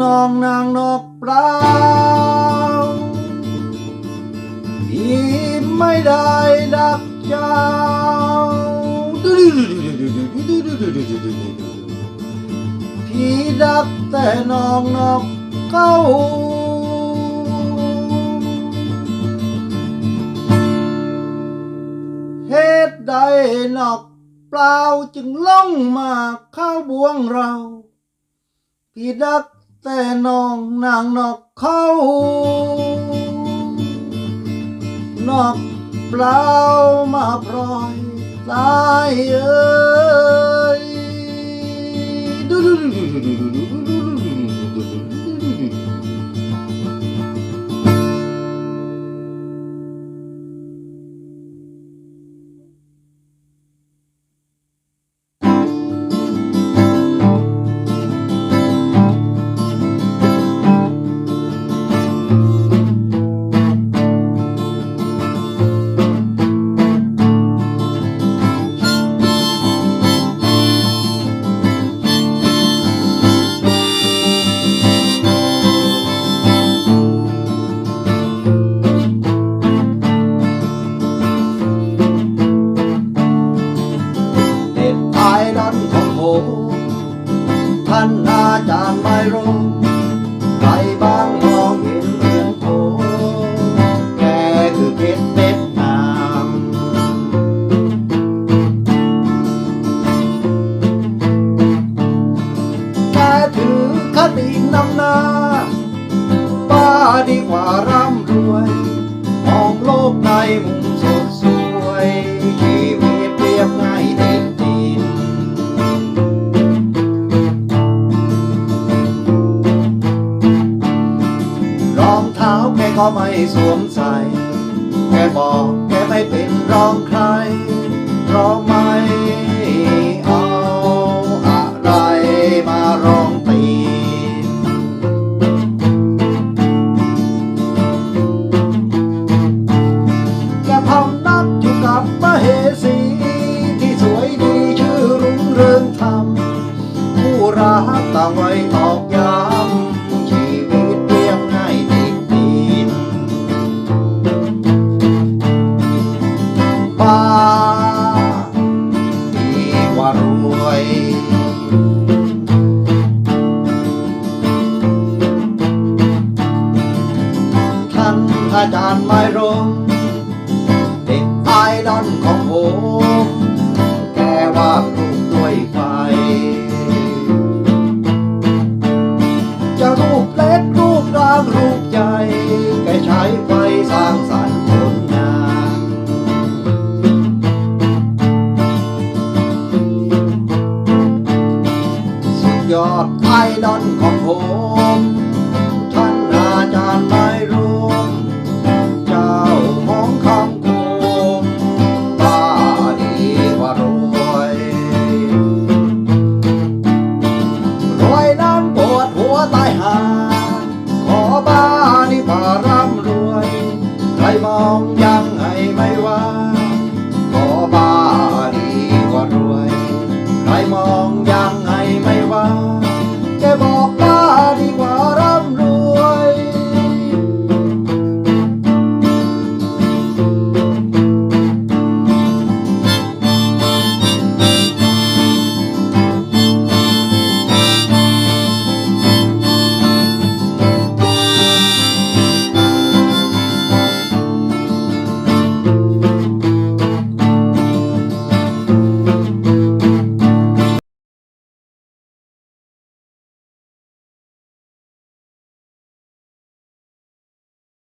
น้องนางนกเปล่าพีไม่ได้ดักเจ้าพี่ดักแต่น้องนกเขาเหตุใดนกเปล่าจึงล่องมาเข้าบ่วงเรา พี่ดัก แต่น้องนางนอกเขานอกเปล่ามาพลอยตายเอ้ย รย์ไม่รู้ใครบ้างมองเห็นเรียงโทแกคือเพชรเด็ดงามแกถือคตินำหน้าป้าดีกว่าร่ำรวยมองโลกในมุม เท้าไม่สวมใส่แกบอกแกไม่เป็นรองใครเพราะไม่เอาอะไรมารองตีนแกพำนักอยู่กับมเหสีที่สวยดีชื่อรุ่งเรืองธรรมผู้รักต่างไว้ตอ ร่างรูปใจ แกใช้ไฟสร้างสรรค์ผลงานสุดยอดไอดอนของผม ยังไงไม่ว่า